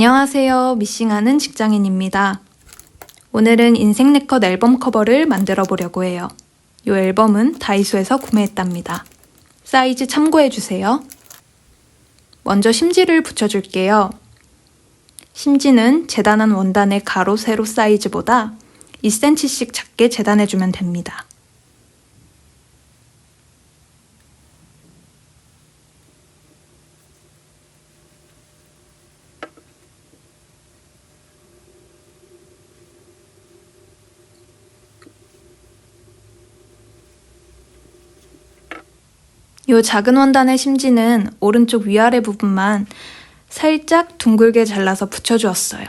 안녕하세요. 미싱하는 직장인입니다. 오늘은 인생 네컷 앨범 커버를 만들어 보려고 해요. 이 앨범은 다이소에서 구매했답니다. 사이즈 참고해 주세요. 먼저 심지를 붙여줄게요. 심지는 재단한 원단의 가로, 세로 사이즈보다 2cm씩 작게 재단해주면 됩니다. 요 작은 원단의 심지는 오른쪽 위아래 부분만 살짝 둥글게 잘라서 붙여주었어요.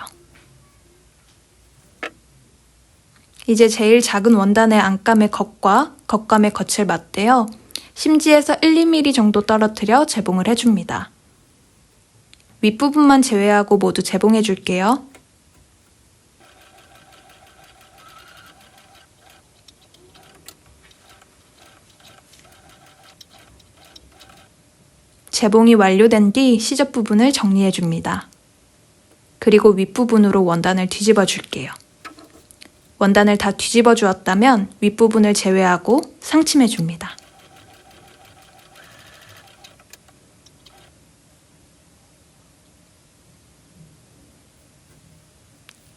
이제 제일 작은 원단의 안감의 겉과 겉감의 겉을 맞대어 심지에서 1, 2mm 정도 떨어뜨려 재봉을 해줍니다. 윗부분만 제외하고 모두 재봉해 줄게요. 재봉이 완료된 뒤 시접 부분을 정리해 줍니다. 그리고 윗부분으로 원단을 뒤집어 줄게요. 원단을 다 뒤집어 주었다면 윗부분을 제외하고 상침해 줍니다.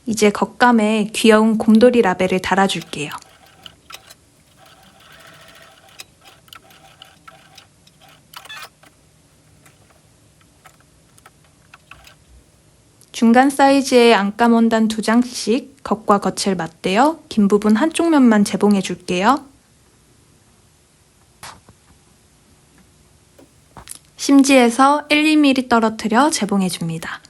이제 겉감에 귀여운 곰돌이 라벨을 달아줄게요. 중간 사이즈의 안감 원단 두 장씩 겉과 겉을 맞대어 긴 부분 한쪽 면만 재봉해 줄게요. 심지에서 1, 2mm 떨어뜨려 재봉해 줍니다.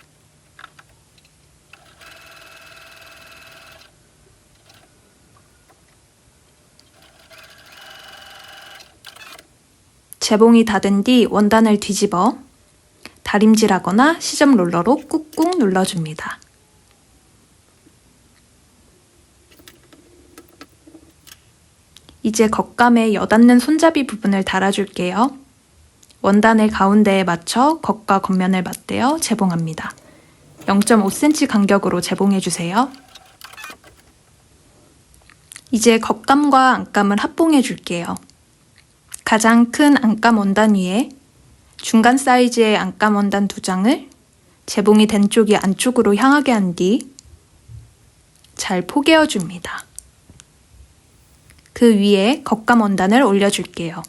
재봉이 다 된 뒤 원단을 뒤집어 다림질하거나 시접 롤러로 꾹꾹 눌러줍니다. 이제 겉감에 여닫는 손잡이 부분을 달아줄게요. 원단을 가운데에 맞춰 겉과 겉면을 맞대어 재봉합니다. 0.5cm 간격으로 재봉해주세요. 이제 겉감과 안감을 합봉해 줄게요. 가장 큰 안감 원단 위에 중간 사이즈의 안감 원단 두 장을 재봉이 된 쪽이 안쪽으로 향하게 한 뒤 잘 포개어 줍니다. 그 위에 겉감 원단을 올려줄게요.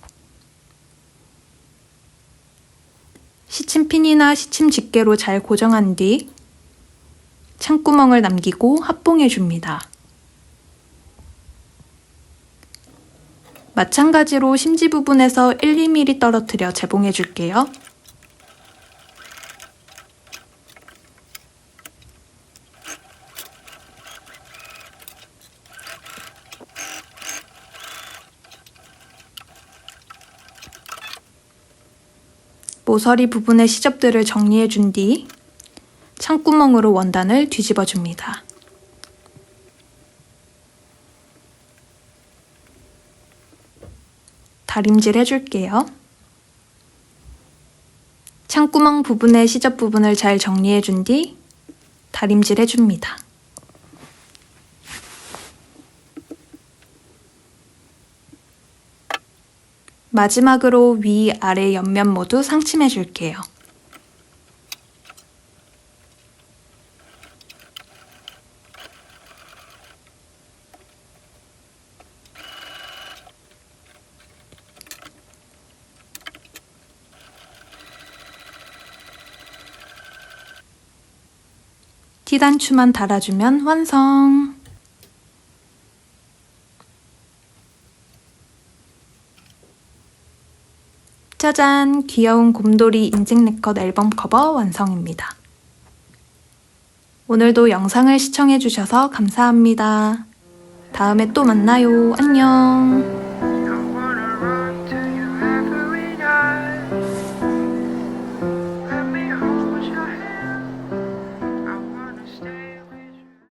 시침핀이나 시침 집게로 잘 고정한 뒤 창구멍을 남기고 합봉해 줍니다. 마찬가지로 심지 부분에서 1, 2mm 떨어뜨려 재봉해 줄게요. 모서리 부분의 시접들을 정리해 준 뒤 창구멍으로 원단을 뒤집어 줍니다. 다림질 해줄게요. 창구멍 부분의 시접 부분을 잘 정리해 준 뒤 다림질 해줍니다. 마지막으로 위, 아래 옆면 모두 상침해 줄게요. 티단추만 달아주면 완성! 짜잔! 귀여운 곰돌이 인생 네컷 앨범 커버 완성입니다. 오늘도 영상을 시청해주셔서 감사합니다. 다음에 또 만나요. 안녕!